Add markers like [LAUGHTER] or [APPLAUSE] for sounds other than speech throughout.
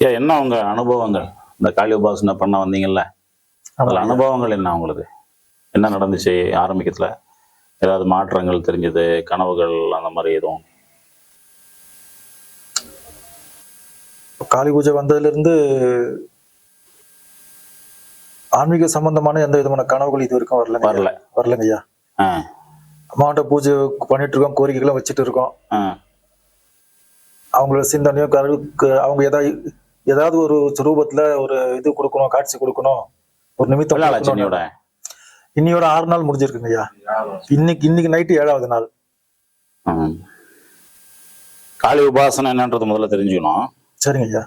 ஏன் என்ன உங்க அனுபவங்கள்? இந்த காளி உபாசனை பண்ண வந்தீங்கல்ல? அதில் அனுபவங்கள் என்ன உங்களுக்கு? என்ன நடந்துச்சு ஆரம்பிக்கத்துல? ஏதாவது மாற்றங்கள் தெரிஞ்சது கனவுகள் அந்த மாதிரி எதுவும்? காளி பூஜை வந்ததுல இருந்து ஆன்மீக சம்பந்தமான எந்த விதமான கனவுகள் இது வரைக்கும் வரல வரல. வரலங்க ஐயா. ஆ. அம்மாட்ட பூஜை பண்ணிட்டு இருக்கோம் கோரிக்கைகளும் வச்சுட்டு இருக்கோம் அவங்களோட சிந்தனையும் அவங்க ஏதாவது ஏதாவது ஒரு ரூபத்துல ஒரு இது கொடுக்கணும் காட்சி கொடுக்கணும் ஒரு நிமித்தம் இன்னியோட? ஆறு நாள் முடிஞ்சிருக்குங்க ஐயா. இன்னைக்கு இன்னைக்கு நைட்டு ஏழாவது நாள். காளி உபாசனை என்னன்றது முதல்ல தெரிஞ்சுக்கணும். சரிங்க ஐயா.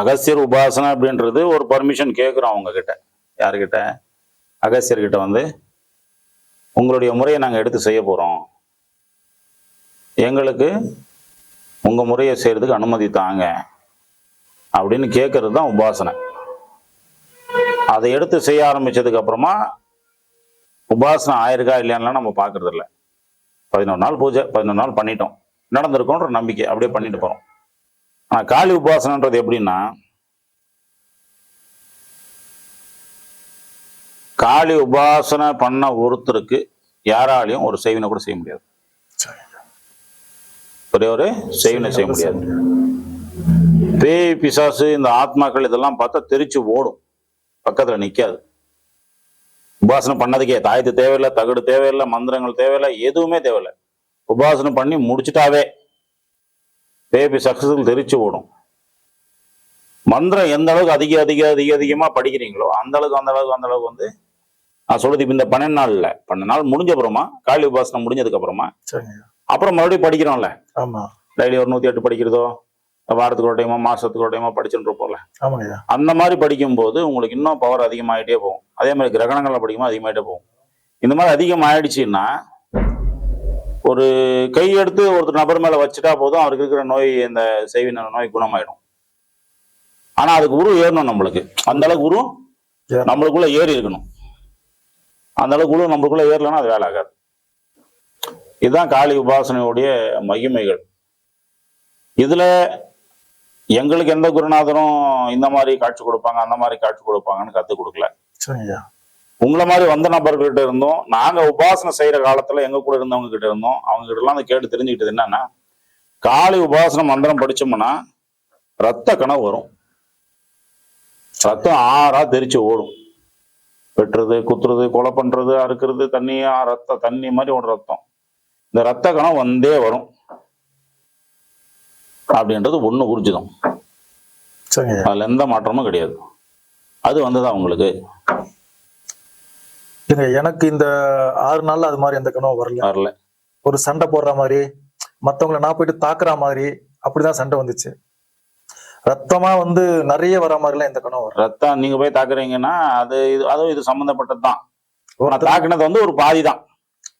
அகஸ்தியர் உபாசனை அப்படின்றது ஒரு பர்மிஷன் கேட்குறோம் அவங்க கிட்ட யாருக்கிட்ட அகஸ்தியர்கிட்ட வந்து உங்களுடைய முறையை நாங்கள் எடுத்து செய்ய போகிறோம் எங்களுக்கு உங்கள் முறையை செய்கிறதுக்கு அனுமதி தாங்க. அப்படின்னு கேட்கறது தான் உபாசனை. அதை எடுத்து செய்ய ஆரம்பித்ததுக்கு அப்புறமா உபாசனை ஆயிருக்கா இல்லையான்லாம் நம்ம பார்க்கறது இல்லை பதினொரு நாள் பூஜை பதினொரு நாள் பண்ணிட்டோம். நடந்திருக்கோன்ற நம்பிக்கை அப்படியே பண்ணிட்டு போகிறோம் ஆனால் காளி உபாசனன்றது எப்படின்னா காளி உபாசனை பண்ண ஒருத்தருக்கு யாராலையும் ஒரு செய்வினை கூட செய்ய முடியாது. ஒரே ஒரு செய்வினை செய்ய முடியாது. பேய் பிசாசு இந்த ஆத்மாக்கள் இதெல்லாம் பார்த்தா தெரிச்சு ஓடும். பக்கத்துல நிக்காது. உபாசனை பண்ணதுக்கே தாயத்து தேவையில்லை தகடு தேவையில்லை மந்திரங்கள் தேவையில்லை எதுவுமே தேவையில்லை. உபாசனை பண்ணி முடிச்சிட்டாவே பேபி சக்சஸ்ஃபுல் தெரிச்சு ஓடும். மந்திரம் எந்த அளவுக்கு அதிக அதிக அதிக அதிகமா படிக்கிறீங்களோ அந்த அளவுக்கு அந்த அளவுக்கு அந்த அளவுக்கு வந்து நான் சொல்றது இப்ப இந்த பன்னெண்டு நாள் பன்னெண்டு நாள் முடிஞ்ச அப்புறமா காளி உபாசனம் முடிஞ்சதுக்கு அப்புறமா அப்புறம் மறுபடியும் படிக்கிறோம்ல. ஆமா. டெய்லி ஒரு நூத்தி எட்டு படிக்கிறதோ வாரத்துக்கு ஒரு டைமா மாசத்துக்கு ஒரு டைமா படிச்சுட்டு இருப்போம்ல. அந்த மாதிரி படிக்கும்போது உங்களுக்கு இன்னும் பவர் அதிகமாயிட்டே போகும். அதே மாதிரி கிரகணங்களை படிக்கும்போது அதிகமாயிட்டே போகும். இந்த மாதிரி அதிகமாயிடுச்சுன்னா ஒரு கை எடுத்து ஒருத்தர் நபர் மேல வச்சுட்டா போதும் அவருக்கு இருக்கிற நோய் இந்த செய்வின நோய் குணமாயிடும். ஆனா அதுக்கு உரு ஏறணும் நம்மளுக்கு. அந்த அளவுக்கு உரு. நம்மளுக்குள்ள ஏறி இருக்கணும். அந்த அளவுக்கு உரு நம்மளுக்குள்ள ஏறலைன்னா அது வேலை ஆகாது. இதுதான் காளி உபாசனையுடைய மகிமைகள். இதுல எங்களுக்கு எந்த குருநாதரும் இந்த மாதிரி காட்சி கொடுப்பாங்க அந்த மாதிரி காட்சி கொடுப்பாங்கன்னு கத்து கொடுக்கல. உங்களை மாதிரி வந்த நபர்கிட்ட இருந்தோம் நாங்க உபாசனை செய்யற காலத்துல எங்க கூட இருந்தவங்க கிட்ட இருந்தோம் அவங்க கிட்ட எல்லாம் அதை கேட்டு தெரிஞ்சுக்கிட்டது என்னன்னா காளி உபாசனை மந்திரம் படிச்சோம்னா ரத்த கனவு வரும். ரத்தம் ஆறா தெரிச்சு ஓடும். வெட்டுறது குத்துறது கொலை பண்றது அறுக்கிறது தண்ணி ஆ, ரத்தம் தண்ணி மாதிரி ஒரு ரத்தம். இந்த ரத்த கணம் வந்தே வரும். அப்படின்றது சரிங்க. ஐயா அதுல எந்த மாற்றமும் கிடையாது. அது வந்ததா உங்களுக்கு. எனக்கு இந்த ஆறு நாள்ல அது மாதிரி எந்த கனவும் வரல. வரல. ஒரு சண்டை போடுற மாதிரி மத்தவங்கள நான் போயிட்டு தாக்குற மாதிரி அப்படிதான் சண்டை வந்துச்சு. ரத்தமா வந்து நிறைய வர மாதிரிலாம் எந்த கனவும் வரல. ரத்தம் நீங்க போய் தாக்குறீங்கன்னா அது இது அதுவும் இது சம்மந்தப்பட்டது தான் ஒருத்தர் தாக்குனது வந்து ஒரு பாதி தான்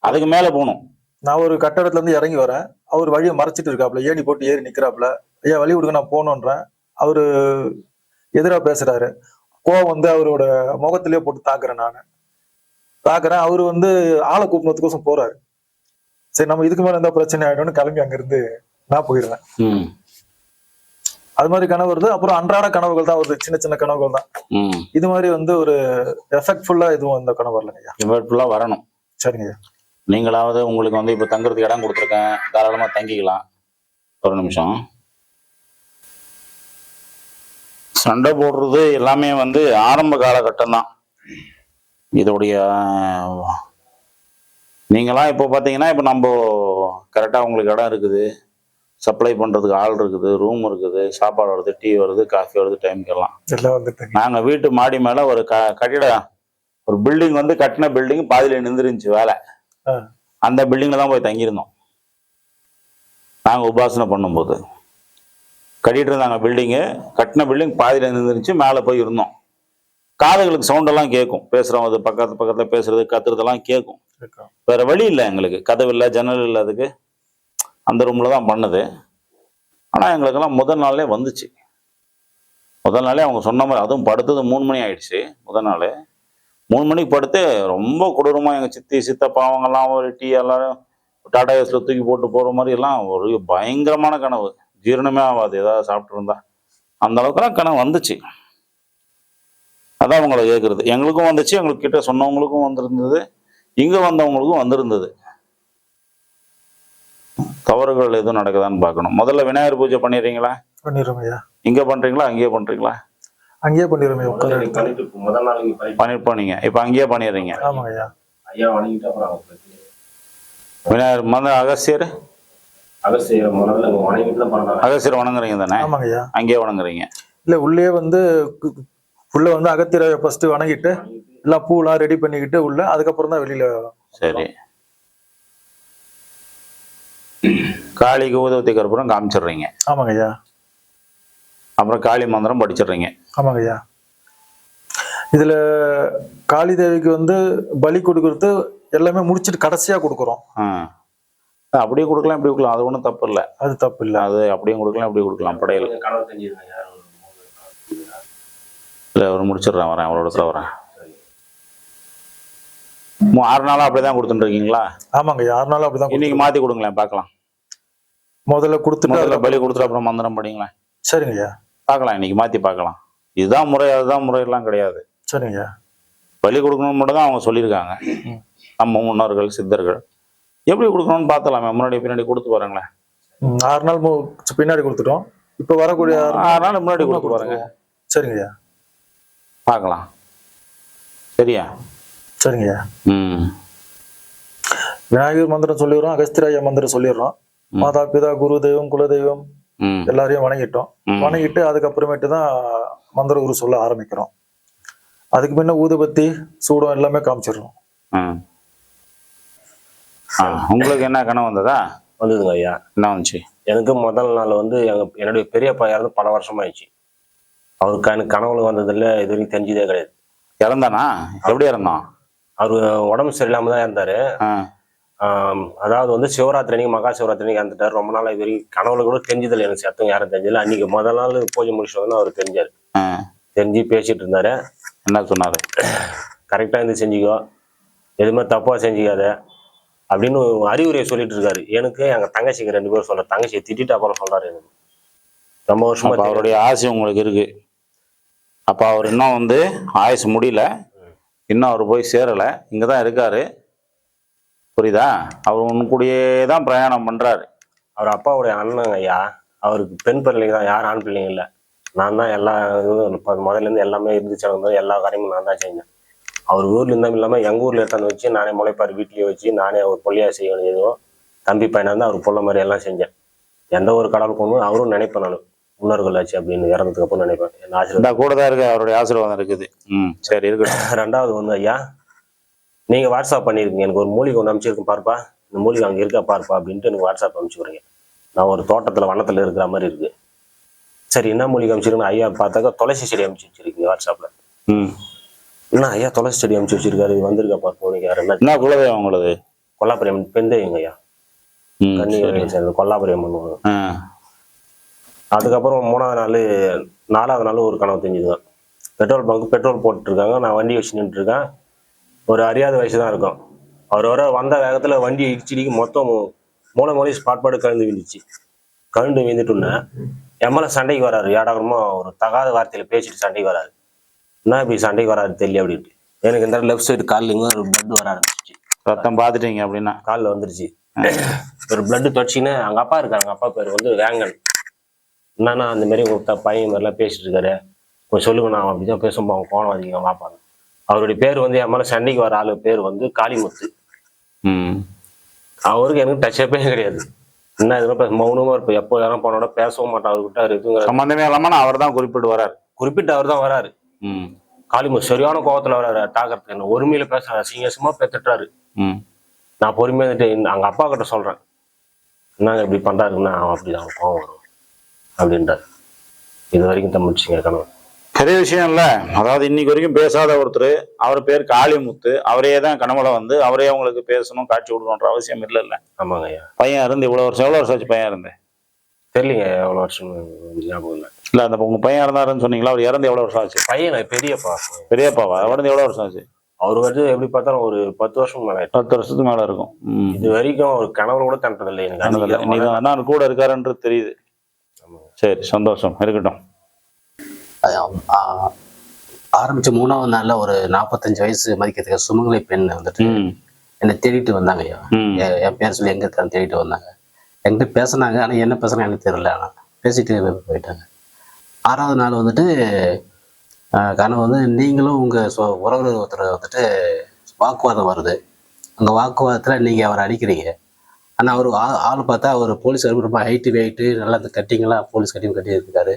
அதுக்கு மேல போகணும். நான் ஒரு கட்டடத்துல இருந்து இறங்கி வரேன். அவர் வழியை மறைச்சிட்டு இருக்காப்ல ஏணி போட்டு ஏறி நிக்கிறாப்ல ஐயா வழி விடுங்க நான் போகணுன்றேன் அவரு எதிரா பேசுறாரு. கோவம் வந்து அவரோட முகத்திலேயே போட்டு தாக்குறேன் நான். தாக்குறேன். அவரு வந்து ஆளை கூப்பிடுறதுக்கோசம் போறாரு. சரி நம்ம இதுக்கு மேல எந்த பிரச்சனை ஆயிடும்னு கிளம்பி அங்கிருந்து நான் போயிடுறேன் ம். அது மாதிரி கனவு வருது. அப்புறம் அன்றாட கனவுகள் தான் வருது. சின்ன சின்ன கனவுகள் தான். இது மாதிரி வந்து ஒரு எஃபெக்ட்ஃபுல்லா எதுவும் இந்த கனவு வரலங்க ஐயா. இவட் ஃபுல்லா வரணும். சரிங்க ஐயா. நீங்களாவது உங்களுக்கு வந்து இப்ப தங்குறதுக்கு இடம் கொடுத்துருக்கேன். தாராளமா தங்கிக்கலாம். ஒரு நிமிஷம். சண்டை போடுறது எல்லாமே வந்து ஆரம்ப காலகட்டம் தான் இதோடைய நீங்களாம் இப்போ பார்த்தீங்கன்னா இப்போ நம்ம கரெக்டாக உங்களுக்கு இடம் இருக்குது. சப்ளை பண்ணுறதுக்கு ஆள் இருக்குது ரூம் இருக்குது சாப்பாடு வருது டீ வருது காஃபி வருது டைமுக்கெல்லாம் எல்லாம். வந்துட்டுங்க. நாங்கள் வீட்டு மாடி மேலே ஒரு க கட்டிடம் ஒரு பில்டிங் வந்து கட்டின பில்டிங் பாதியில் நின்றுருந்துச்சு வேலை. அந்த பில்டிங்கில் தான் போய் தங்கியிருந்தோம். நாங்கள் உபாசனை பண்ணும்போது. கட்டிட்டு இருந்தாங்க பில்டிங்கு கட்டின பில்டிங் பாதியில் நின்றுருந்துச்சு மேலே போய் இருந்தோம். காதுகளுக்கு சவுண்டெல்லாம் கேட்கும். பேசுகிறவங்க அது பக்கத்து பக்கத்தில் பேசுறது கத்துறதெல்லாம் கேட்கும். வேற வழி இல்லை எங்களுக்கு. கதவு இல்லை ஜன்னல் இல்லை அதுக்கு. அந்த ரூமில் தான் பண்ணுது. ஆனால் எங்களுக்கெல்லாம் முதல் நாளே வந்துச்சு. முதல் நாளே அவங்க சொன்ன மாதிரி அதுவும் படுத்தது மூணு மணி ஆயிடுச்சு முதல் நாள். மூணு மணிக்கு படுத்து ரொம்ப கொடூரமாக எங்கள் சித்தி சித்தப்பா அவங்கெல்லாம் ஒரு டீ எல்லாரும் டாடா ஏஸில் தூக்கி போட்டு போகிற மாதிரி எல்லாம் ஒரு பயங்கரமான கனவு. ஜீரணமே ஆகாது ஏதாவது சாப்பிட்டு இருந்தா அந்த அளவுக்குலாம் கனவு வந்துச்சு. அதான் உங்களை கேட்குறது எங்களுக்கும் வந்துச்சு எங்களுக்கு கிட்ட சொன்னவங்களுக்கும் வந்திருந்தது. இங்க வந்தவங்களுக்கும் வந்திருந்தது. தவறுகள் எதுவும் நடக்குதான்னு பார்க்கணும். முதல்ல விநாயகர் பூஜை பண்ணிடுறீங்களா? பண்ணிடுறோம் ஐயா. இங்க பண்றீங்களா? அங்கேயே பண்றீங்களா? அங்கேயே பண்ணிடுறோம் உட்கார பண்ணிட்டு போனீங்க இப்போ அங்கேயே பண்ணிடுறீங்க. ஆமாங்க ஐயா ஐயா வணங்கிட்டு அப்புறம் விநாயகர் மத அகசியர் அகசியர் வணங்குறீங்க தானே? ஆமாங்க ஐயா அங்கேயே வணங்குறீங்க. இல்ல உள்ளே வந்து உள்ள வந்து அகத்திரை ஃபர்ஸ்ட் வணங்கிட்டு எல்லாம் பூலாம் ரெடி பண்ணிக்கிட்டு உள்ள அதுக்கப்புறம் தான் வெளியில சரி. காளிக்கு ஊதவத்தி கற்பூரம் காமிச்சிடுறீங்க. ஆமாங்க ஐயா அப்புறம் காளி மந்திரம் படிச்சிடுறீங்க. ஆமாங்க ஐயா. இதுல காளி தேவிக்கு வந்து பலி கொடுக்கறது எல்லாமே முடிச்சிட்டு கடைசியா கொடுக்குறோம். ஆ. அப்படியே கொடுக்கலாம் இப்படி கொடுக்கலாம். அது ஒன்றும் தப்பு இல்லை. அது தப்பு இல்ல. அது அப்படியும் கொடுக்கலாம் இப்படி கொடுக்கலாம். படையல். இல்லை அவர் முடிச்சிடுறேன் வரேன் அவரோட இடத்துல வரேன். ஆறு நாளா அப்படியே தான் கொடுத்துட்டு இருக்கீங்களா? ஆமாங்க ஆறு நாள் அப்படிதான் இன்னைக்கு மாத்தி கொடுங்களேன் பார்க்கலாம். முதல்ல கொடுத்துட்டு முதல்ல பலி கொடுத்துட்டு அப்புறம் மந்திரம் படிங்களேன். சரிங்க ஐயா. பார்க்கலாம் இன்னைக்கு மாத்தி பார்க்கலாம். இதுதான் முறை அதுதான் முறையெல்லாம் கிடையாது. சரிங்க. பலி கொடுக்கணும்னு மட்டும் தான் அவங்க சொல்லியிருக்காங்க. நம்ம முன்னோர்கள் சித்தர்கள். எப்படி கொடுக்கணும்னு பார்த்தலாமே முன்னாடி பின்னாடி கொடுத்து பாருங்களேன். ஆறு நாள் பின்னாடி கொடுத்துட்டோம். இப்ப வரக்கூடிய ஆறு நாள் முன்னாடி கொடுத்து பாருங்க. சரிங்க. ஐயா பார்க்கலாம். சரியா? சரிங்க. ஐயா ம். விநாயகர் மந்திரம் சொல்லிடுறோம் அகஸ்திராய மந்திரம் சொல்லிடுறோம். மாதா பிதா குரு தெய்வம் குல தெய்வம் ம் எல்லாரையும் வணங்கிட்டோம். வணங்கிட்டு அதுக்கப்புறமேட்டு தான் மந்திர குரு சொல்ல ஆரம்பிக்கிறோம். அதுக்கு முன்ன ஊதுபத்தி சூடம் எல்லாமே காமிச்சிடுறோம். ம் ஆ உங்களுக்கு என்ன கனவு வந்ததா? வந்ததுங்க ஐயா. என்ன வந்துச்சு? எனக்கு முதல் நாள் வந்து எங்க என்னுடைய பெரியப்பா இறந்து பல வருஷம் ஆயிடுச்சு அவருக்கு எனக்கு கனவுல வந்ததில்ல இது வரைக்கும் தெரிஞ்சதே கிடையாது. இறந்தானா? எப்படி இறந்தான்? அவர் உடம்பு சரியில்லாம தான் இருந்தாரு அதாவது வந்து சிவராத்திரி அன்னைக்கு மகா சிவராத்திரி அன்னைக்கு இறந்துட்டாரு. ரொம்ப நாள் இது கனவுல கூட தெரிஞ்சதில்லை எனக்கு சத்தம் யாரும் தெரிஞ்சதில்லை. அன்னைக்கு முதல் நாள் பூஜை முடிச்சுட்டு வந்து அவர் தெரிஞ்சாரு. தெரிஞ்சு பேசிட்டு இருந்தாரு. என்ன சொன்னாரு? கரெக்டாக இருந்து செஞ்சுக்கோ. எதுவுமே தப்பாக செஞ்சுக்காத அப்படின்னு அறிவுரையை சொல்லிட்டு இருக்காரு. எனக்கு எங்க தங்கச்சிக்கு ரெண்டு பேரும் சொல்ற தங்கச்சியை திட்டிட்டு அப்புறம் சொல்றாரு எனக்கு. ரொம்ப வருஷமா. அவருடைய ஆசை உங்களுக்கு இருக்கு. அப்ப அவர் இன்னும் வந்து ஆயுசு முடியல. இன்னும் அவர் போய் சேரல. இங்கதான் இருக்காரு. புரியுதா? அவர் உன் கூடயே தான் பிரயாணம் பண்றாரு. அவர் அப்பாவுடைய அண்ணன் ஐயா. அவருக்கு பெண் பிள்ளைங்க தான் யாரும் ஆண் பிள்ளைங்க இல்லை. நான் தான் எல்லா இதுவும் இப்ப முதல்ல இருந்து எல்லாமே இருந்துச்சு எனக்கு எல்லா காரியமும் நான் தான் செஞ்சேன் அவர் ஊர்ல இருந்தாலும் இல்லாம எங்க ஊர்ல எடுத்தாந்து வச்சு நானே முளைப்பாரு வீட்லயே வச்சு நானே ஒரு பொல்லியா செய்யணும் எதுவும் தம்பி பையனா இருந்தா அவர் பொல்ல மாதிரி எல்லாம் செஞ்சேன். எந்த ஒரு கடவுள் கொண்டு அவரும் நினைப்பேன் நான். முன்னோர்கள் ஆச்சு அப்படின்னு இறந்ததுக்கு அப்புறம் நினைப்பேன். என் ஆசீர்வாதம். கூட தான் இருக்கு அவருடைய ஆசீர்வாதம் இருக்குது. ம் சரி இருக்கட்டும். [LAUGHS] ரெண்டாவது வந்து ஐயா நீங்க வாட்ஸ்அப் பண்ணிருக்கீங்க. எனக்கு ஒரு மூலிகை ஒன்று அனுப்பிச்சிருக்கேன் பாருப்பா. இந்த மூலிகை அங்க இருக்கா பாருப்பா அப்படின்ட்டு எனக்கு வாட்ஸ்அப் அனுப்பிச்சுக்கிறீங்க நான் ஒரு தோட்டத்துல வனத்துல இருக்கிற மாதிரி இருக்கு. சரி என்ன மூலிகை அனுப்பிச்சிருக்கேன் ஐயா பார்த்தாக்கா துளசி செடி அனுப்பிச்சு வச்சிருக்கீங்க வாட்ஸ்அப்ல ம். என்ன ஐயா துளசி செடி அனுப்பிச்சு வச்சிருக்காரு? வந்திருக்கா பாரு மூலிகை யார்? என்ன? குலதெய்வம் உங்களது? கொல்லாபுரியம் பெண்தேவிங்க ஐயா. ம் கன்னி சரி சேர்ந்து கொல்லாபுரியம் பண்ணுவாங்க அதுக்கப்புறம் மூணாவது நாள் நாலாவது நாள் ஒரு கனவு தெரிஞ்சுதுங்க. பெட்ரோல் பங்க் பெட்ரோல் போட்டுருக்காங்க நான் வண்டி வச்சு நின்றுட்டு இருக்கேன். ஒரு அறியாத வயசு தான் இருக்கும். அவர் வர வந்த வேகத்தில் வண்டி இடிச்சிடிக்கு மொத்தம் மூளை மூலை ஸ்பாட் பாடு கழுந்து விழுந்துச்சு. கழுந்து விழுந்துட்டுன்னு எம்எல்ஏ சண்டைக்கு வராரு. ஏடாகரமா ஒரு தகாத வார்த்தையில பேசிட்டு சண்டைக்கு வராரு. என்ன இப்படி சண்டைக்கு வராரு தெரியல அப்படின்ட்டு. எனக்கு இந்த லெஃப்ட் சைடு காலில் ஒரு பிளட் வர ஆரம்பிச்சிச்சு. ரத்தம் பார்த்துட்டீங்க அப்படின்னா? காலில் வந்துருச்சு. ஒரு பிளட் தொடச்சின்னு அவங்க அப்பா இருக்காரு. அவங்க அப்பா பேர் வந்து வேங்கன். என்னன்னா அந்த மாதிரி உங்க த- பையன் மாதிரிலாம் பேசிட்டு இருக்காரு. கொஞ்சம் சொல்லுங்க நான் அப்படிதான் பேசும்போது அவங்க கோணம் அதிகம் பார்ப்பாங்க. அவருடைய பேர் வந்து என் மேல சண்டைக்கு வர ஆளு பேர் வந்து காளிமுத்து. ம். அவருக்கு எனக்கு டச்சப்பே கிடையாது. என்ன பேச மௌனமா இருப்பேன் எப்போ யாரும் போனோட பேசவும் மாட்டான் அவர்கிட்ட அவர் எதுவும் சம்பந்தமே இல்லாம நான் அவர் தான் குறிப்பிட்டு வராரு குறிப்பிட்ட அவர் தான் வராரு ம். காளிமுத்து சரியான கோவத்துல வராரு தாக்கறதுக்கு என்ன ஒருமையில பேசுறாரு அசிங்கசமா பேத்துட்டாரு. ம். நான் பொறுமையா இருந்துட்டு அவங்க அப்பா கிட்ட சொல்றேன். என்னங்க இப்படி பண்றாருன்னா அவன் அப்படிதான் கோவம் வரும். அப்படின்றாரு. இது வரைக்கும் தமிழ்ச்சிங்க கணவன். பெரிய விஷயம் இல்ல. அதாவது இன்னைக்கு வரைக்கும் பேசாத ஒருத்தர் அவர் பேர் காளிமுத்து அவரே தான் கனவுல வந்து அவரே உங்களுக்கு பேசணும் காட்சி கொடுக்கணுன்ற அவசியம் இல்ல இல்ல ஆமாங்க ஐயா. பையன் இருந்து இவ்வளவு வருஷம் எவ்வளவு வருஷம் ஆச்சு பையன் இருந்து தெரியலங்க எவ்வளவு வருஷம் ஞாபகம் இல்லை. இல்ல அந்த உங்க பையன் இறந்தாருன்னு சொன்னீங்களா? அவர் இறந்து எவ்வளவு வருஷம் ஆச்சு? பையன் பெரியப்பா. பெரியப்பாவா? அவர் இருந்து எவ்வளவு வருஷம் ஆச்சு? அவர் வந்து எப்படி பார்த்தாலும் ஒரு பத்து வருஷம் மேல. பத்து வருஷத்துக்கு மேல இருக்கும். இது வரைக்கும் ஒரு கனவுல கூட தண்டதில்லை எனக்கு. நீ அன்னைக்கு தான் தான் அண்ணா கூட இருக்காருன்றது தெரியுது. சரி சந்தோஷம். இருக்கட்டும். ஆரம்பிச்ச மூணாவது நாள்ல ஒரு நாற்பத்தஞ்சு வயசு மதிக்கிறதுக்கு சுமங்கலி பெண் வந்துட்டு என்னை தேடிட்டு வந்தாங்க ஐயா. என் பேர் சொல்லி எங்க இருக்கான்னு தேடிட்டு வந்தாங்க. என்கிட்ட பேசுனாங்க ஆனா என்ன பேசுனாங்க எனக்கு தெரியல ஆனா பேசிட்டு போயிட்டாங்க. ஆறாவது நாள் வந்துட்டு கனவு வந்து நீங்களும் உங்க உறவினர் ஒருத்தர் வந்துட்டு வாக்குவாதம் வருது. அந்த வாக்குவாதத்துல நீங்க அவரை அடிக்கிறீங்க. ஆனா அவர் ஆள் பார்த்தா அவர் போலீஸ் ரொம்ப ஹைட்டு வெயிட்டு நல்லா அந்த கட்டிங்கெல்லாம் போலீஸ் கட்டிங் கட்டி இருக்காரு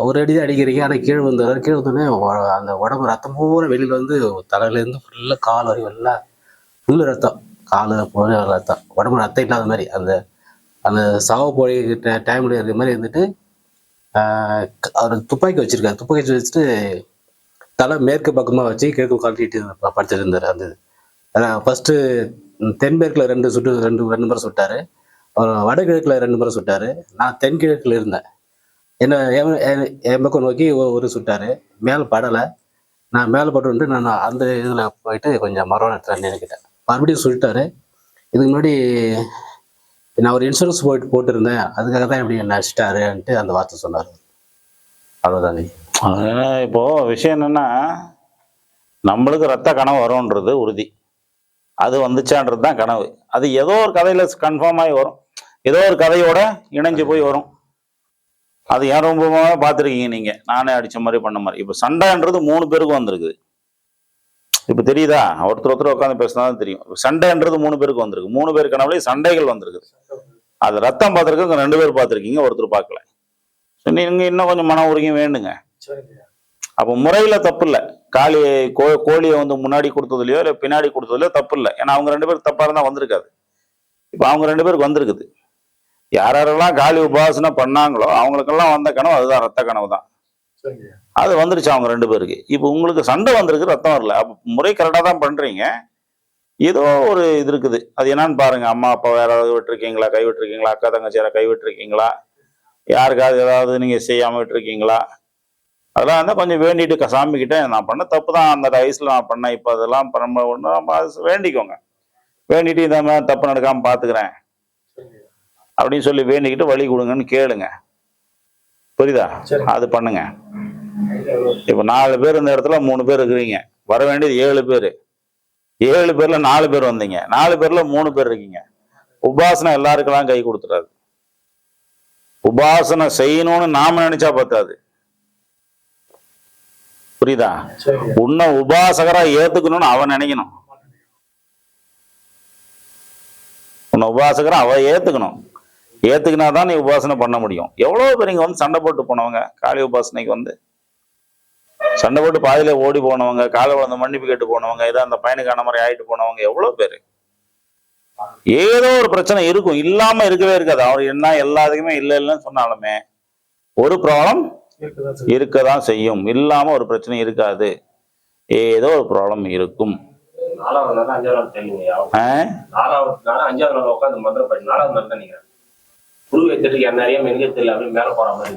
ஒரு அடி தான் அடிக்கிறீங்க. ஆனால் கீழே வந்துடுறாரு கீழே வந்தோடனே அந்த உடம்பு ரத்தம் பூரா வெளியில் வந்து தலையிலேருந்து ஃபுல்லாக கால் வரைக்கும் எல்லாம் ஃபுல்லு ரத்தம். கால் பூரா ரத்தம். உடம்பு ரத்தம் இல்லாத மாதிரி. அந்த அந்த சாவு போய் டைமில் இருக்கிற மாதிரி இருந்துட்டு அவர் துப்பாக்கி வச்சுருக்காரு. துப்பாக்கி வச்சுட்டு தலை மேற்கு பக்கமாக வச்சு கிழக்கு கழட்டிட்டு ப- படுத்துட்டு இருந்தார். அந்த அதான் ஃபஸ்ட்டு தென்மேற்கில் ரெண்டு சுட்டு ரெண்டு ரெண்டு முறை சுட்டாரு. அப்புறம் வடகிழக்கில் ரெண்டு முறை சுட்டாரு. நான் தென்கிழக்கில் இருந்தேன். என்ன என் என் பக்கம் நோக்கி ஒரு சுட்டாரு. மேலே படலை. நான் மேலே பட்டு நான் அந்த இதில் போயிட்டு கொஞ்சம் மரம் எடுத்துட்டு நினைக்கிட்டேன் மறுபடியும் சொல்லிட்டாரு இதுக்கு முன்னாடி நான் ஒரு இன்சூரன்ஸ் போயிட்டு போட்டிருந்தேன். அதுக்காக தான் இப்படி என்ன அடிச்சிட்டாருன்ட்டு அந்த வார்த்தை சொன்னார். அவ்வளோதான் இப்போ விஷயம் என்னன்னா நம்மளுக்கு ரத்த கனவு வரும்ன்றது உறுதி. அது வந்துச்சான்றது தான் கனவு. அது ஏதோ ஒரு கதையில கன்ஃபார்ம் ஆகி வரும். ஏதோ ஒரு கதையோட இணைஞ்சு போய் வரும். அது ஏன் ரொம்ப பார்த்துருக்கீங்க நீங்க? நானே அடிச்ச மாதிரி பண்ண மாதிரி. இப்போ சண்டைன்றது மூணு பேருக்கு வந்திருக்குது. இப்போ தெரியுதா? ஒருத்தர் ஒருத்தர் உட்காந்து பேசினா தான் தெரியும் சண்டைன்றது மூணு பேருக்கு வந்திருக்கு. மூணு பேர் கனவுலேயே சண்டைகள் வந்திருக்குது. அது ரத்தம் பார்த்துருக்கு ரெண்டு பேர் பார்த்துருக்கீங்க ஒருத்தர் பார்க்கல. ஸோ நீங்க இன்னும் கொஞ்சம் மன உருகியும் வேண்டுங்க. அப்போ முறையில தப்பு இல்லை காளி கோ கோழியை வந்து முன்னாடி கொடுத்ததுலையோ இல்லை பின்னாடி கொடுத்ததுலையோ தப்பு இல்லை ஏன்னா அவங்க ரெண்டு பேருக்கு தப்பா இருந்தா வந்திருக்காது. இப்போ அவங்க ரெண்டு பேருக்கு வந்திருக்குது. யாரெல்லாம் காளி உபாசனை பண்ணாங்களோ அவங்களுக்கெல்லாம் வந்த கனவு அதுதான் ரத்த கனவு தான். அது வந்துருச்சு அவங்க ரெண்டு பேருக்கு. இப்போ உங்களுக்கு சண்டை வந்திருக்கு ரத்தம் வரல. அப்போ முறை கரெக்டாக தான் பண்றீங்க. ஏதோ ஒரு இது இருக்குது. அது என்னன்னு பாருங்க. அம்மா அப்பா வேற ஏதாவது விட்டுருக்கீங்களா? கை விட்டுருக்கீங்களா? அக்கா தங்கச்சி யாரை கை விட்டுருக்கீங்களா? யாருக்காவது ஏதாவது நீங்க செய்யாம விட்டுருக்கீங்களா? அதெல்லாம் வந்து கொஞ்சம் வேண்டிட்டு க- சாமி கிட்ட நான் பண்ண தப்பு தான். அந்த வயசுல நான் பண்ணேன் இப்போ அதெல்லாம் பண்ண வேண்டிக்கோங்க. வேண்டிட்டு இந்த மாதிரி தப்பு நடக்காம பாத்துக்கிறேன். அப்படின்னு சொல்லி வேண்டிக்கிட்டு வழி கொடுங்கன்னு கேளுங்க. புரியுதா. அது பண்ணுங்க. இப்ப நாலு பேர் இந்த இடத்துல மூணு பேர் இருக்கிறீங்க. வர வேண்டியது ஏழு பேர். ஏழு பேர்ல நாலு பேர் வந்தீங்க. நாலு பேர்ல மூணு பேர் இருக்கீங்க. உபாசனை எல்லாருக்கெல்லாம் கை கொடுத்துறாது உபாசனை செய்யணும்னு நாம நினைச்சா பத்தாது. புரியுதா? உன்னை உபாசகரா ஏத்துக்கணும்னு அவன் நினைக்கணும். உன்னை உபாசகரா அவ ஏத்துக்கணும். ஏத்துக்கினா தான் நீ உபாசனை பண்ண முடியும். எவ்வளவு பேர் இங்க வந்து சண்டை போட்டு போனவங்க? காளி உபாசனைக்கு வந்து. சண்டை போட்டு பாதியில ஓடி போனவங்க காலை வளர்ந்த மன்னிப்பு கேட்டு போனவங்க ஏதோ அந்த பையனுக்கான மாதிரி ஆயிட்டு போனவங்க எவ்வளவு பேர்? ஏதோ ஒரு பிரச்சனை இருக்கும். இல்லாம இருக்கவே இருக்காது. அவர் என்ன எல்லாத்துக்குமே இல்ல இல்லைன்னு சொன்னாலுமே ஒரு ப்ராப்ளம் இருக்குதான் சரி இருக்கதான் செய்யும். இல்லாம ஒரு பிரச்சனை இருக்காது. ஏதோ ஒரு ப்ராப்ளம் இருக்கும். நாலாவது நாள் அஞ்சாவது நாள் அஞ்சாவது நாள் உட்காந்து மந்திரம் படி நாலாவது நாள் தான் நீங்க குரு வைத்துட்டு என்ன அறியாம எங்கே தெரியல அப்படியே மேல போற மாதிரி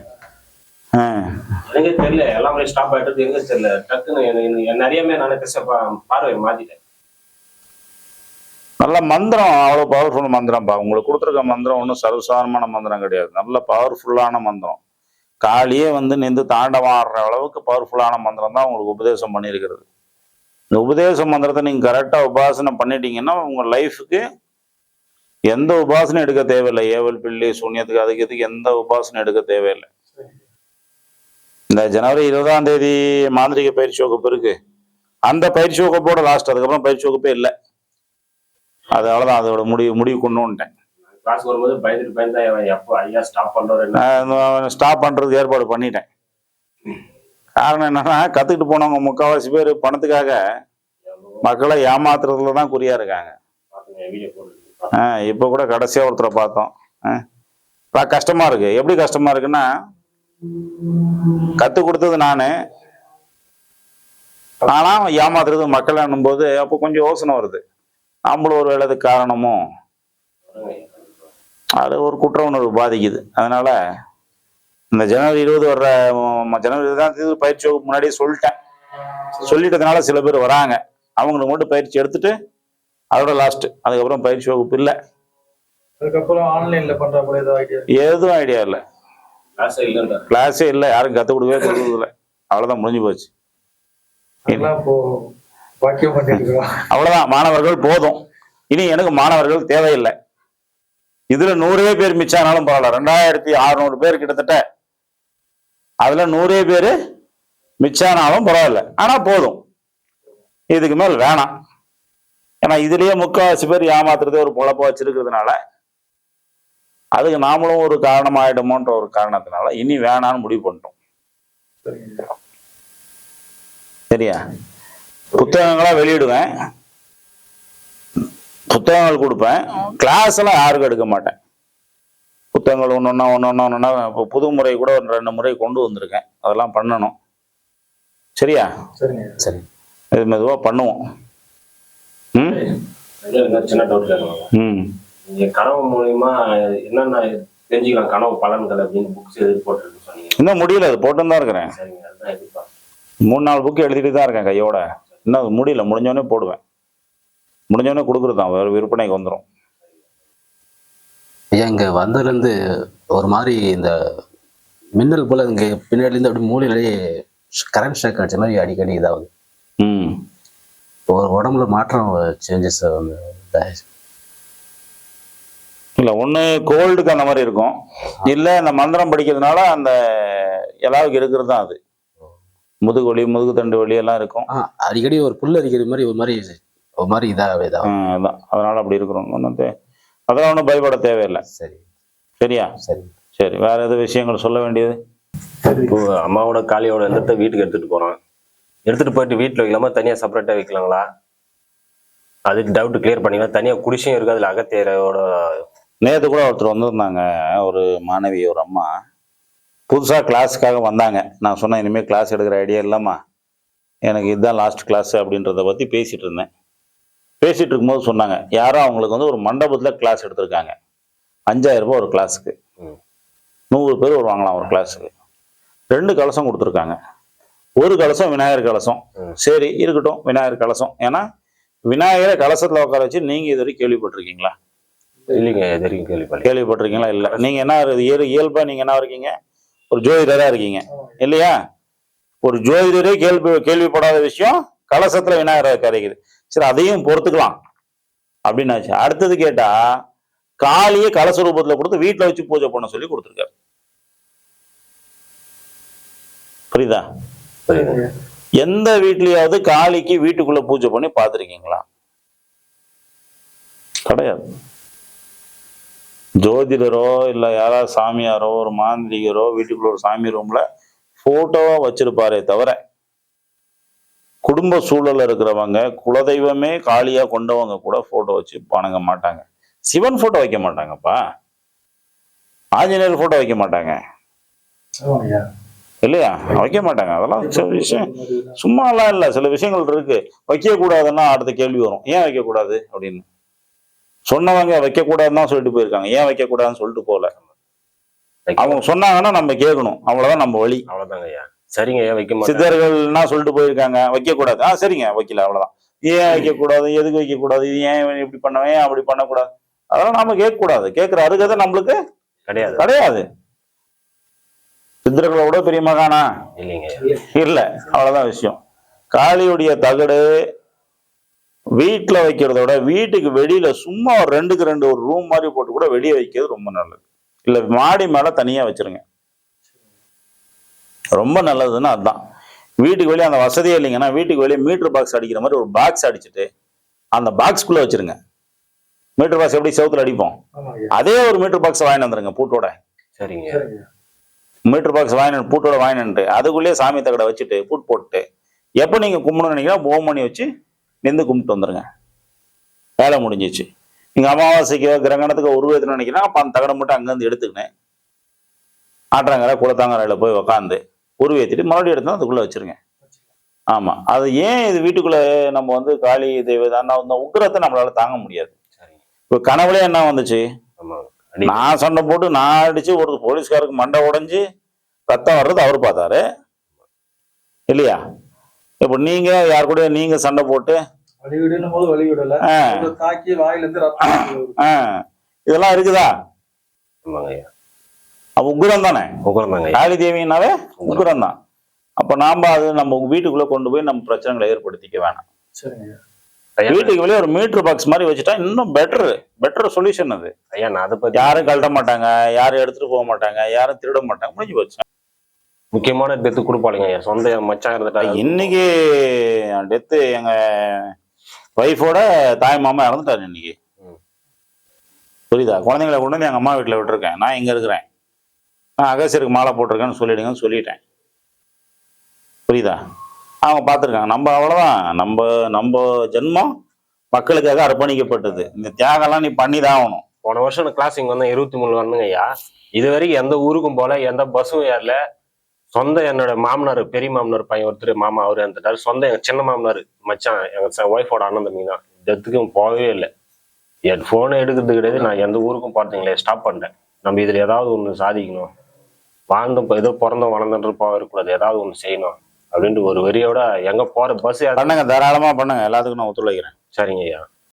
ஆ. எங்க தெரியல எல்லாமே ஸ்டாப் ஆயிட்டு எங்க தெரியல. டக்குன்னு எனக்கு- எனக்கு என்ன அறியாம நானே பேச பார்வை மாத்திட்டேன். நல்ல மந்திரம் அவ்வளவு பவர்ஃபுல் மந்திரம்ப்பா உங்களுக்கு கொடுத்துருக்க மந்திரம் ஒன்றும் சர்வசாதாரணமான மந்திரம் கிடையாது. நல்ல பவர்ஃபுல்லான மந்திரம். காளியே வந்து நின்று தாண்டவம் ஆடுற அளவுக்கு பவர்ஃபுல்லான மந்திரம் தான் உங்களுக்கு உபதேசம் பண்ணியிருக்கிறது. இந்த உபதேச மந்திரத்தை நீங்க கரெக்டா உபாசனை பண்ணிட்டீங்கன்னா உங்க லைஃபுக்கு எந்த உபாசனை எடுக்க தேவையில்லை. ஏவல் பிள்ளை சூன்யத்துக்கு அதுக்கு இதுக்கு எந்த உபாசனை எடுக்க தேவையில்லை. இந்த ஜனவரி இருபதாம் தேதி மாந்திரிக பயிற்சி வகுப்பு இருக்கு. அந்த பயிற்சி வகுப்போட லாஸ்ட் அதுக்கப்புறம் பயிற்சி வகுப்பே இல்லை. அது அவ்வளோதான் அதோட முடிவு முடிவு கொண்டு வந்துட்டேன். ஸ்டாப் பண்றதுக்கு ஏற்பாடு பண்ணிட்டேன். காரணம் என்னன்னா கத்துக்கிட்டு போனவங்க முக்கால்வாசி பேர் பணத்துக்காக மக்களை ஏமாத்துறதுல தான் குறியா இருக்காங்க. இப்போ கூட கடைசியாக ஒருத்தரை பார்த்தோம். இப்போ கஷ்டமாக இருக்குது எப்படி கஷ்டமாக இருக்குன்னா கற்றுக் கொடுத்தது நான். ஆனால் ஏமாத்துறது மக்கள் போது அப்போ கொஞ்சம் யோசனை வருது. நம்மளும் ஒரு வேலை காரணமும் காரணமோ? அது ஒரு குற்ற உணர்வு பாதிக்குது. அதனால இந்த ஜனவரி இருபது வர்ற ஜனவரி இருபதாம் தேதி பயிற்சி முன்னாடியே சொல்லிட்டேன். சொல்லிட்டதுனால சில பேர் வராங்க. அவங்களுக்கு மட்டும் பயிற்சி எடுத்துட்டு அதோட லாஸ்ட் அதுக்கப்புறம் பயிற்சி வகுப்பு இல்லை. அதுக்கப்புறம் ஆன்லைன்ல பண்ற எதுவும் ஐடியா இல்லை. கிளாஸே இல்லை. யாரும் கற்றுக் கொடுக்கவே கொடுக்குறது இல்லை அவ்வளோதான் முடிஞ்சு போச்சு. அவ்வளவுதான். மாணவர்கள் போதும். இனி எனக்கு மாணவர்கள் தேவையில்லை. இதுல நூறே பேர் மிச்சானாலும் பரவாயில்ல. ரெண்டாயிரத்தி அறுநூறு பேர் கிட்டத்தட்ட அதுல நூறே பேர் மிச்சானாலும் பரவாயில்ல. ஆனா போதும். இதுக்கு மேல் வேணாம். ஏன்னா இதுலயே முக்காவாசி பேர் ஏமாத்துறதே ஒரு பொழப்ப வச்சிருக்கிறதுனால அதுக்கு நாமளும் ஒரு காரணமாயிடுமோன்ற ஒரு காரணத்தினால இனி வேணாம்னு முடிவு பண்ணிட்டோம். சரியா? புத்தகங்களா வெளியிடுவேன். புத்தகங்கள் கொடுப்பேன். கிளாஸ் எல்லாம் யாருக்கும் எடுக்க மாட்டேன். புத்தகங்கள் ஒன்று ஒன்றா ஒன்று ஒன்றா ஒன்றா இப்போ புது முறை கூட ஒரு ரெண்டு முறை கொண்டு வந்திருக்கேன். அதெல்லாம் பண்ணணும். சரியா? சரி. இது மெதுவாக பண்ணுவோம். சின்ன டவுட் கேட்கணும் ம். நீங்க கனவு மூலியமா என்னென்ன தெரிஞ்சுக்கலாம் கனவு பலன்கள் அப்படின்னு புக்ஸ் எது போட்டிருக்கு சொன்னீங்க? இன்னும் முடியல அது போட்டுன்னு தான் இருக்கிறேன். மூணு நாலு புக்கு எழுதிட்டு தான் இருக்கேன் கையோட. இன்னும் அது முடியல முடிஞ்சோடனே போடுவேன். முடிஞ்சோடனே கொடுக்குறது தான் வேறு விற்பனைக்கு வந்துடும் ஐயா இங்க வந்ததுலேருந்து ஒரு மாதிரி இந்த மின்னல் போல இங்க பின்னாடிலேருந்து அப்படி மூலையிலேயே கரண்ட் ஷாக் அடிச்ச மாதிரி அடிக்கடி இதாகுது. ம். உடம்புல மாற்றம் சேஞ்சஸ் வந்து. இல்லை ஒன்று கோல்டுக்கு அந்த மாதிரி இருக்கும். இல்லை இந்த மந்திரம் படிக்கிறதுனால அந்த எல்லாவுக்கு இருக்கிறது தான் அது முதுகு வலி முதுகு தண்டு வலி எல்லாம் இருக்கும். அடிக்கடி ஒரு புல் அடிக்கிற மாதிரி ஒரு மாதிரி ஒரு மாதிரி இதாக ஆ, இதாகும் அதான். அதனால அப்படி இருக்கிறோம். ஒன்றும் தே அதெல்லாம் ஒன்றும் பயப்பட தேவையில்லை. சரி. சரியா? சரி. சரி வேற எதுவும் விஷயங்கள் சொல்ல வேண்டியது? இப்போ அம்மாவோட காளியோட எந்திரத்தை வீட்டுக்கு எடுத்துட்டு போறோம் எடுத்துட்டு போயிட்டு வீட்டுல வைக்கலாமா? தனியா செப்பரேட்டா வைக்கலாங்களா? அதுக்கு டவுட் கிளியர் பண்ணிக்கலாம் தனியா குடிசையும் இருக்கு அதுல அகத்தேரோட நேற்று கூட ஒருத்தர் வந்திருந்தாங்க ஒரு மாணவி ஒரு அம்மா. புதுசாக கிளாஸுக்காக வந்தாங்க. நான் சொன்னேன் இனிமேல் கிளாஸ் எடுக்கிற ஐடியா இல்லைம்மா. எனக்கு இதுதான் லாஸ்ட் கிளாஸ் அப்படின்றத பற்றி பேசிட்டு இருந்தேன். பேசிட்டு இருக்கும்போது சொன்னாங்க யாரோ அவங்களுக்கு வந்து ஒரு மண்டபத்தில் கிளாஸ் எடுத்திருக்காங்க. அஞ்சாயிரம் ரூபாய் ஒரு கிளாஸுக்கு. நூறு பேர் வருவாங்களாம் ஒரு கிளாஸுக்கு ரெண்டு கலசம் கொடுத்துருக்காங்க. ஒரு கலசம் விநாயகர் கலசம். சரி இருக்கட்டும் விநாயகர் கலசம். ஏன்னா விநாயகரை கலசத்தில் உட்கார வச்சு நீங்கள் இது வரைக்கும் கேள்விப்பட்டிருக்கீங்களா? இல்லைங்க இது வரைக்கும் கேள்விப்படல. கேள்விப்பட்டிருக்கீங்களா? இல்ல. நீங்க என்ன இயல் இயல்பா நீங்க என்ன இருக்கீங்க? ஒரு ஜோதிடரா இருக்கீங்க. இல்லையா? ஒரு ஜோதிடரே கேள்வி கேள்விப்படாத விஷயம் கலசத்துல விநாயகர் கரைக்குது. சரி அதையும் பொறுத்துக்கலாம். அப்படின்னாச்சு. அடுத்தது கேட்டா காளியை கலச ரூபத்துல கொடுத்து வீட்டுல வச்சு பூஜை பண்ண சொல்லி கொடுத்துருக்காரு. புரியுதா? புரியுது எந்த வீட்லயாவது காளிக்கு வீட்டுக்குள்ள பூஜை பண்ணி பார்த்துருக்கீங்களா கிடையாது. ஜோதிடரோ இல்ல யாராவது சாமியாரோ ஒரு மாந்திரிகரோ வீட்டுக்குள்ள ஒரு சாமி ரூம்ல போட்டோவா வச்சிருப்பாரே தவிர குடும்ப சூழல்ல இருக்கிறவங்க குலதெய்வமே காளியா கொண்டவங்க கூட போட்டோ வச்சு வணங்க மாட்டாங்க. சிவன் போட்டோ வைக்க மாட்டாங்கப்பா. ஆஞ்சநேயர் போட்டோ வைக்க மாட்டாங்க. இல்லையா? வைக்க மாட்டாங்க. அதெல்லாம் சில விஷயம் சும்மாலாம் இல்லை. சில விஷயங்கள் இருக்கு. வைக்க கூடாதுன்னா அடுத்த கேள்வி வரும். ஏன் வைக்க கூடாது அப்படின்னு. சொன்னவங்க வைக்க கூடாதுன்னு தான் சொல்லிட்டு போயிருக்காங்க. ஏன் வைக்க கூடாதுன்னு சொல்லிட்டு போகல அவங்க சொன்னாங்கன்னா நம்ம கேட்கணும். அவ்வளவுதான் நம்ம வழி. அவ்வளவுதாங்க ஐயா. சரிங்க ஐயா வைக்க மாட்டேன். சித்தர்கள் என்ன சொல்லிட்டு போயிருக்காங்க. வைக்க கூடாது ஆ சரிங்க. வைக்கல அவ்வளவுதான். ஏன் வைக்க கூடாது எதுக்கு வைக்க கூடாது இது ஏன் இப்படி பண்ணவன்? ஏன் அப்படி பண்ணக்கூடாது? அதெல்லாம் நாம கேட்க கூடாது கேட்கிற அருகதை நம்மளுக்கு கிடையாது. கிடையாது. சித்தர்களோட பெரிய மகானா? இல்ல அவ்வளவுதான் விஷயம். காளியுடைய தகடு வீட்டுல வைக்கிறத விட வீட்டுக்கு வெளியில சும்மா ஒரு ரெண்டுக்கு ரெண்டு ஒரு ரூம் மாதிரி போட்டு கூட வெளியே வைக்கிறது ரொம்ப நல்லது. இல்ல மாடி மேல தனியா வச்சிருங்க. ரொம்ப நல்லதுன்னா அதுதான் வீட்டுக்கு வெளியே அந்த வசதியே இல்லைங்கன்னா வீட்டுக்கு வெளியே மீட்டர் பாக்ஸ் அடிக்கிற மாதிரி ஒரு பாக்ஸ் அடிச்சுட்டு அந்த பாக்ஸ்க்குள்ள வச்சிருங்க. மீட்டர் பாக்ஸ் எப்படி செவுத்துல அடிப்போம்? அதே ஒரு மீட்டர் பாக்ஸ் வாங்கிட்டு வந்துருங்க பூட்டோட. சரிங்க. சரிங்க. மீட்டர் பாக்ஸ் வாங்கினு பூட்டோட வாங்கினுட்டு அதுக்குள்ளேயே சாமி தகடை வச்சுட்டு பூட் போட்டு எப்போ நீங்கள் கும்பிடணும்னு நினைக்கிறா ஓம் பண்ணி வச்சு நின்று கும்பிட்டு வந்துருங்க. வேலை முடிஞ்சிச்சு. நீங்கள் அமாவாசைக்கோ கிரகணத்துக்கு உருவேற்றணும் நினைக்கிறா அப்போ அந்த தகடை மட்டும் அங்கேருந்து எடுத்துக்கினேன். ஆட்டுறாங்கரை குளத்தாங்கரையில் போய் உக்காந்து உருவேற்றிட்டு மறுபடியும் எடுத்து அதுக்குள்ளே வச்சிருங்க. ஆமாம் அது ஏன் இது வீட்டுக்குள்ளே நம்ம வந்து காளி தெய்வம் அந்த உக்கிரத்தை நம்மளால தாங்க முடியாது. இப்போ கனவுலே என்ன வந்துச்சு? நான் சண்டை போட்டு நான் அடிச்சு ஒரு போலீஸ்காருக்கு மண்டை உடைஞ்சு ரத்தம் வர்றது அவர் பார்த்தாரு. இல்லையா? இப்போ நீங்க யார் கூட நீங்க சண்டை போட்டு? இதெல்லாம் இருக்குதா? உக்ரம் தானே? காளி தேவினாவே உக்ரம். தான். அப்ப நாம அது நம்ம வீட்டுக்குள்ள கொண்டு போய் நம்ம பிரச்சனைகளை ஏற்படுத்திக்க வேணாம். சரிங்க வீட்டுக்கு வெளியே ஒரு மீட்டர் பாக்ஸ் மாதிரி வச்சுட்டா இன்னும் பெட்டர் பெட்டர் சொல்யூஷன் அது. ஐயா நான் அதை பத்தி யாரும் கழட்ட மாட்டாங்க யாரும் எடுத்துட்டு போக மாட்டாங்க யாரும் திருட மாட்டாங்க முடிஞ்சு போச்சு. முக்கியமான டெத்து கொடுப்பாளுங்க ஐயா சொந்த மச்சான் இருந்துட்டா. இன்னைக்கு டெத்து எங்க ஒய்ஃபோட தாய் மாமா இறந்துட்டாரு இன்னைக்கு. புரியுதா? குழந்தைங்களை கொண்டு வந்து எங்க அம்மா வீட்டுல விட்டுருக்கேன். நான் இங்க இருக்கிறேன். நான் அகசியருக்கு மாலை போட்டிருக்கேன்னு சொல்லிடுங்கன்னு சொல்லிட்டேன். புரியுதா? அவங்க பார்த்துருக்காங்க. நம்ம அவ்வளோதான் நம்ம நம்ம ஜென்மம் மக்களுக்காக அர்ப்பணிக்கப்பட்டது. இந்த தியாகம்லாம் நீ பண்ணி தான் ஆகணும். போன வருஷம் நான் வந்தேன். இருபத்தி மூணு வந்தேங்க ஐயா. இது வரைக்கும் எந்த ஊருக்கும் போல எந்த பஸ்ஸும் ஏறல. சொந்த என்னோட மாமனார் பெரிய மாமனார் பையன் ஒருத்தர் மாமா அவர் இருந்துட்டாரு சொந்த எங்க சின்ன மாமனார் மச்சான் எங்க ஒய்ஃபோட அண்ணன் தம்பி தான். டெத்துக்கும் போகவே இல்லை. என் ஃபோனை எடுக்கிறது கிடையாது. நான் எந்த ஊருக்கும் போகிறதுங்களே ஸ்டாப் பண்ணிட்டேன். நம்ம இதில் ஏதாவது ஒன்று சாதிக்கணும். வாழ்ந்த ஏதோ பிறந்தோம் வளர்ந்துட்டு போக இருக்கக்கூடாது. ஏதாவது ஒன்று செய்யணும். அப்படின்ட்டு ஒரு வெறியோட எங்க போற பஸ் பண்ணுங்க தாராளமா பண்ணுங்க. எல்லாத்துக்கும் நான் ஒத்துழைக்கிறேன். சரிங்க ஐயா